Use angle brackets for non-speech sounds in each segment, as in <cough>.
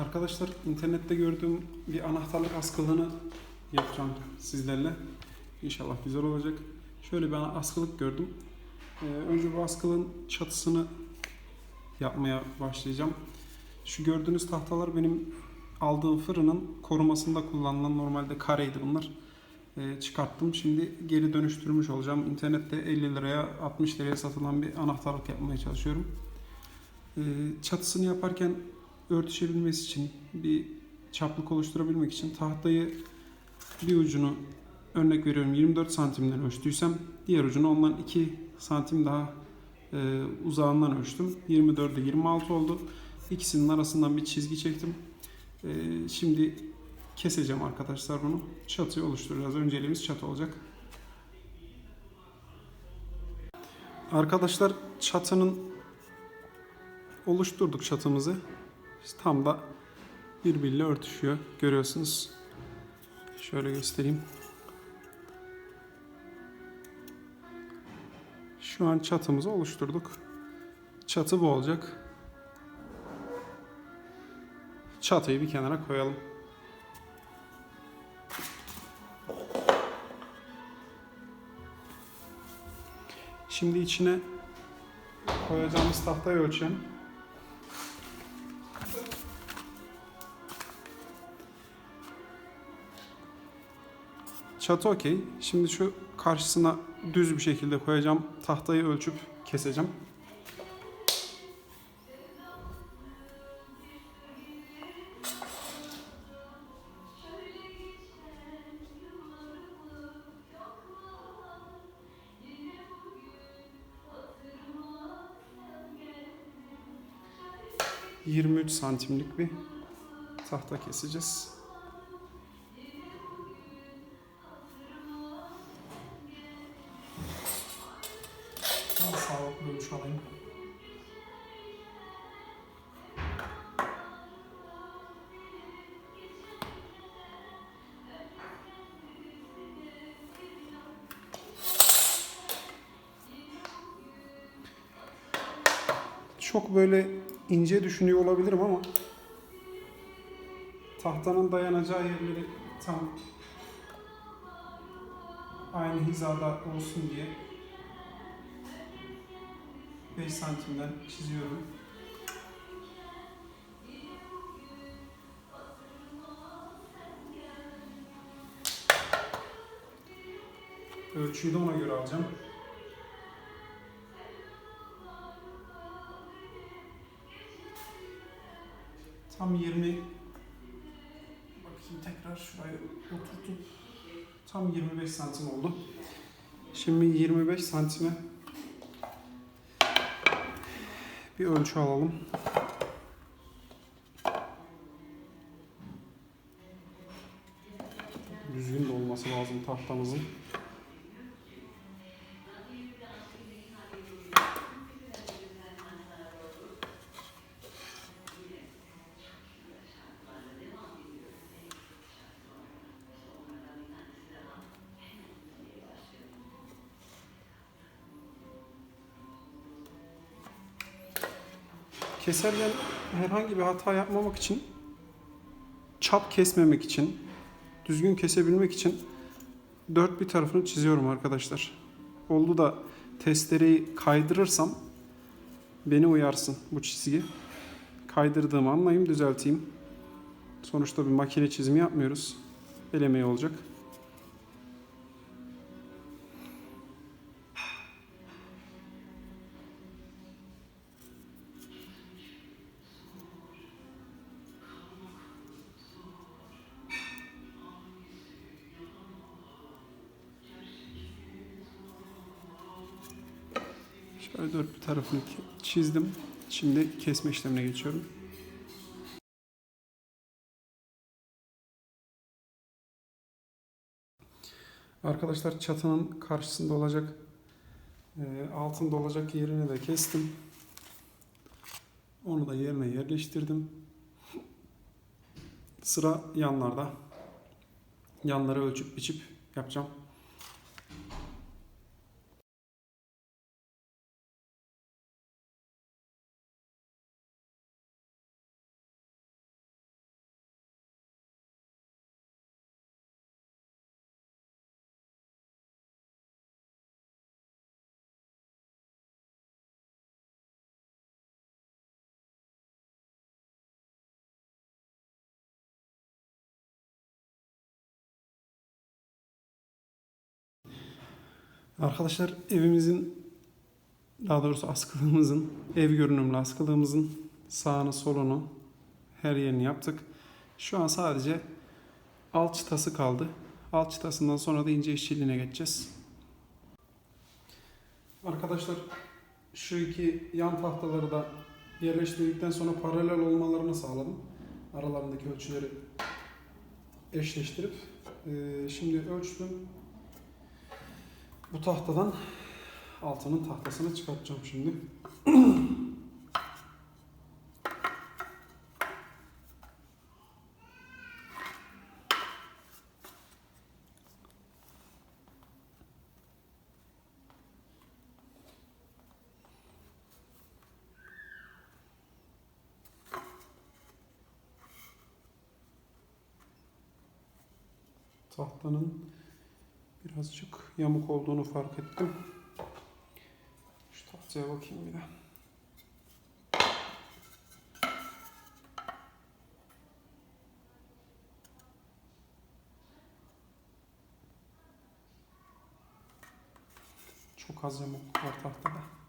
Arkadaşlar internette gördüğüm bir anahtarlık askılığını yapacağım sizlerle. İnşallah güzel olacak. Şöyle bir askılık gördüm. Ee, önce bu askılığın çatısını yapmaya başlayacağım. Şu gördüğünüz tahtalar benim aldığım fırının korumasında kullanılan normalde kareydi bunlar. Ee, çıkarttım. Şimdi geri dönüştürmüş olacağım. İnternette 50 liraya 60 liraya satılan bir anahtarlık yapmaya çalışıyorum. Ee, çatısını yaparken örtüşebilmesi için bir çaplık oluşturabilmek için tahtayı bir ucunu örnek veriyorum 24 santimden ölçtüysem diğer ucunu ondan 2 santim daha e, uzağından ölçtüm. 24'e 26 oldu. İkisinin arasından bir çizgi çektim. E, şimdi keseceğim arkadaşlar bunu. Çatıyı oluşturacağız. Önceliğimiz çatı olacak. Arkadaşlar çatının oluşturduk çatımızı. Tam da birbiriyle örtüşüyor. Görüyorsunuz. Şöyle göstereyim. Şu an çatımızı oluşturduk. Çatı bu olacak. Çatıyı bir kenara koyalım. Şimdi içine koyacağımız tahtayı ölçelim. Çatı okey. Şimdi şu karşısına düz bir şekilde koyacağım. Tahtayı ölçüp keseceğim. ...23 santimlik bir tahta keseceğiz. Çok böyle ince düşünüyor olabilirim ama tahtanın dayanacağı yerleri tam aynı hizada olsun diye 5 santimden çiziyorum. Ölçüyü de ona göre alacağım. Tam 20 bakayım tekrar şurayı oturtup tam 25 santim oldu. Şimdi 25 santime bir ölçü alalım. Düzgün de olması lazım tahtamızın. Keserken herhangi bir hata yapmamak için, çap kesmemek için, düzgün kesebilmek için dört bir tarafını çiziyorum arkadaşlar. Oldu da testereyi kaydırırsam beni uyarsın bu çizgi. Kaydırdığımı anlayayım, düzelteyim. Sonuçta bir makine çizimi yapmıyoruz. El olacak. Tarafını çizdim. Şimdi kesme işlemine geçiyorum. Arkadaşlar çatının karşısında olacak e, altında olacak yerini de kestim. Onu da yerine yerleştirdim. Sıra yanlarda. Yanları ölçüp biçip yapacağım. Arkadaşlar evimizin daha doğrusu askılığımızın ev görünümlü askılığımızın sağını solunu her yerini yaptık. Şu an sadece alt çıtası kaldı. Alt çıtasından sonra da ince işçiliğine geçeceğiz. Arkadaşlar şu iki yan tahtaları da yerleştirdikten sonra paralel olmalarını sağladım. Aralarındaki ölçüleri eşleştirip şimdi ölçtüm. Bu tahtadan altının tahtasını çıkartacağım şimdi. Tahtanın birazcık yamuk olduğunu fark ettim. Şu tahtaya bakayım bir de. Çok az yamuk var tahtada.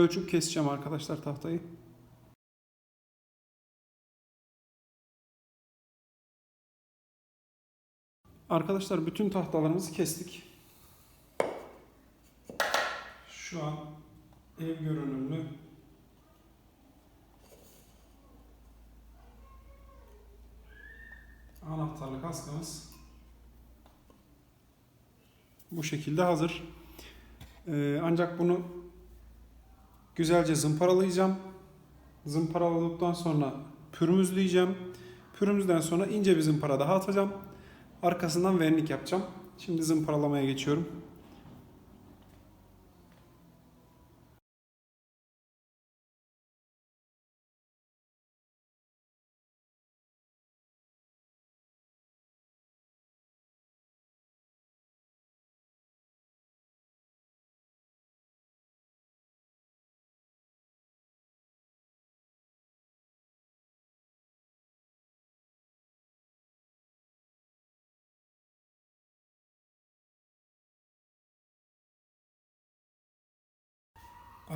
Ölçüp keseceğim arkadaşlar tahtayı. Arkadaşlar bütün tahtalarımızı kestik. Şu an ev görünümlü anahtarlık askımız bu şekilde hazır. Ee, ancak bunu güzelce zımparalayacağım. Zımparaladıktan sonra pürmüzleyeceğim. Pürmüzden sonra ince bir zımpara daha atacağım. Arkasından vernik yapacağım. Şimdi zımparalamaya geçiyorum.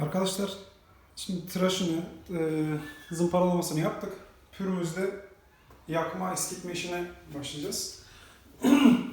Arkadaşlar şimdi tıraşını, e, zımparalamasını yaptık. Pürümüzde yakma, eskitme işine başlayacağız. <clears throat>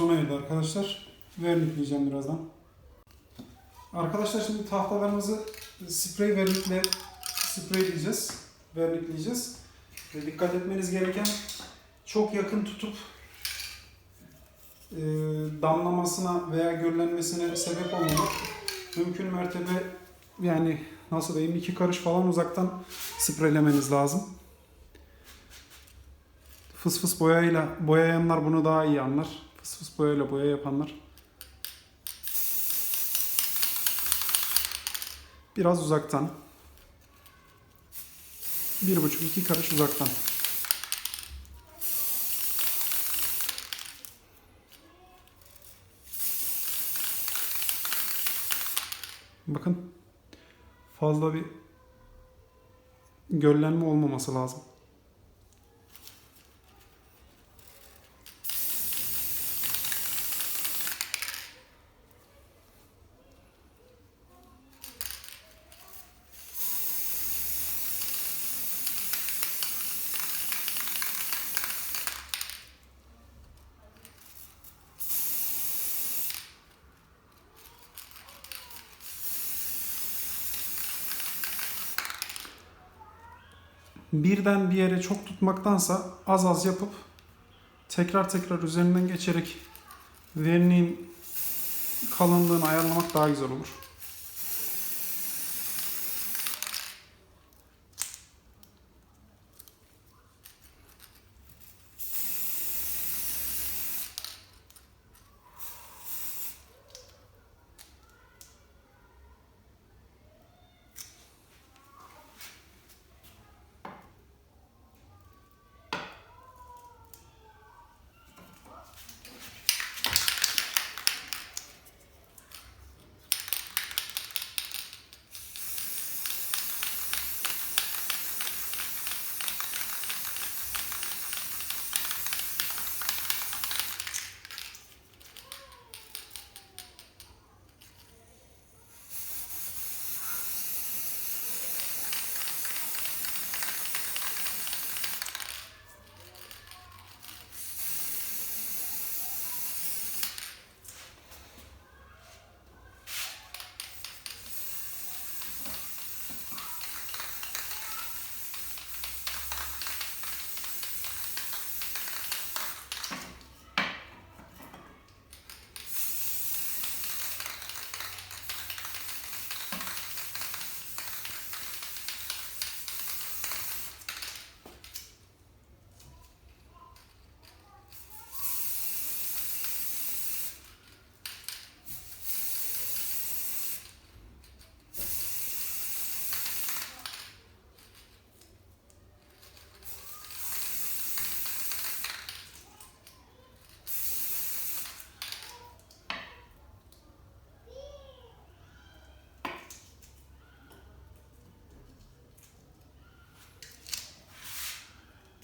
sona erdi arkadaşlar. Vernikleyeceğim birazdan. Arkadaşlar şimdi tahtalarımızı sprey vernikle spreyleyeceğiz. Vernikleyeceğiz. Ve dikkat etmeniz gereken çok yakın tutup e, damlamasına veya göllenmesine sebep olmamak. Mümkün mertebe yani nasıl diyeyim iki karış falan uzaktan spreylemeniz lazım. Fıs fıs boyayla boyayanlar bunu daha iyi anlar. Fıs fıs boyayla boya yapanlar. Biraz uzaktan. Bir buçuk iki karış uzaktan. Bakın fazla bir göllenme olmaması lazım. Birden bir yere çok tutmaktansa az az yapıp tekrar tekrar üzerinden geçerek verniğin kalınlığını ayarlamak daha güzel olur.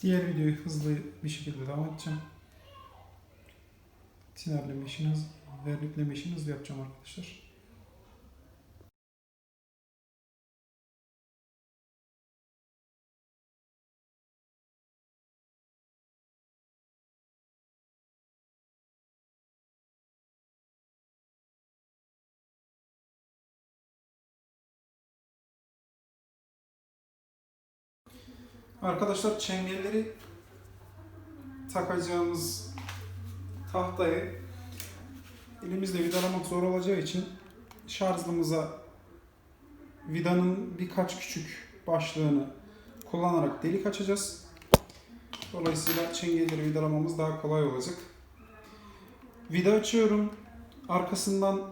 Diğer videoyu hızlı bir şekilde devam edeceğim. Tinerleme işini hız, vernikleme işini hızlı yapacağım arkadaşlar. Arkadaşlar çengelleri takacağımız tahtayı elimizle vidalamak zor olacağı için şarjlımıza vidanın birkaç küçük başlığını kullanarak delik açacağız. Dolayısıyla çengelleri vidalamamız daha kolay olacak. Vida açıyorum. Arkasından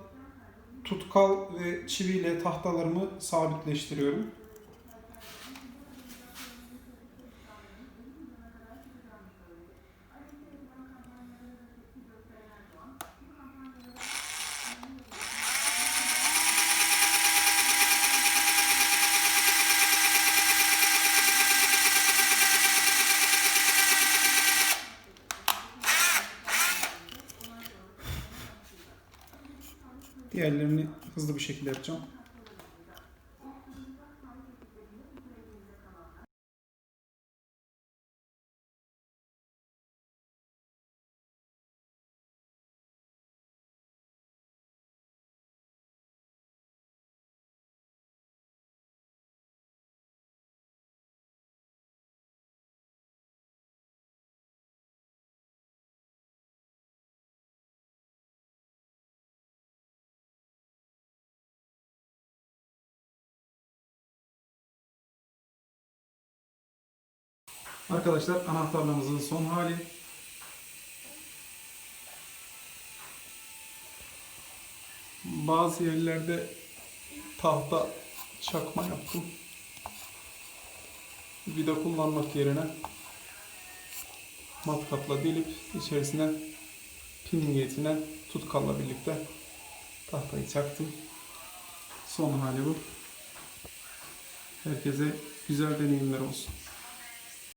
tutkal ve çiviyle tahtalarımı sabitleştiriyorum. Diğerlerini hızlı bir şekilde yapacağım. Arkadaşlar anahtarlarımızın son hali. Bazı yerlerde tahta çakma yaptım. Vida kullanmak yerine matkapla delip içerisine pin niyetine tutkalla birlikte tahtayı çaktım. Son hali bu. Herkese güzel deneyimler olsun.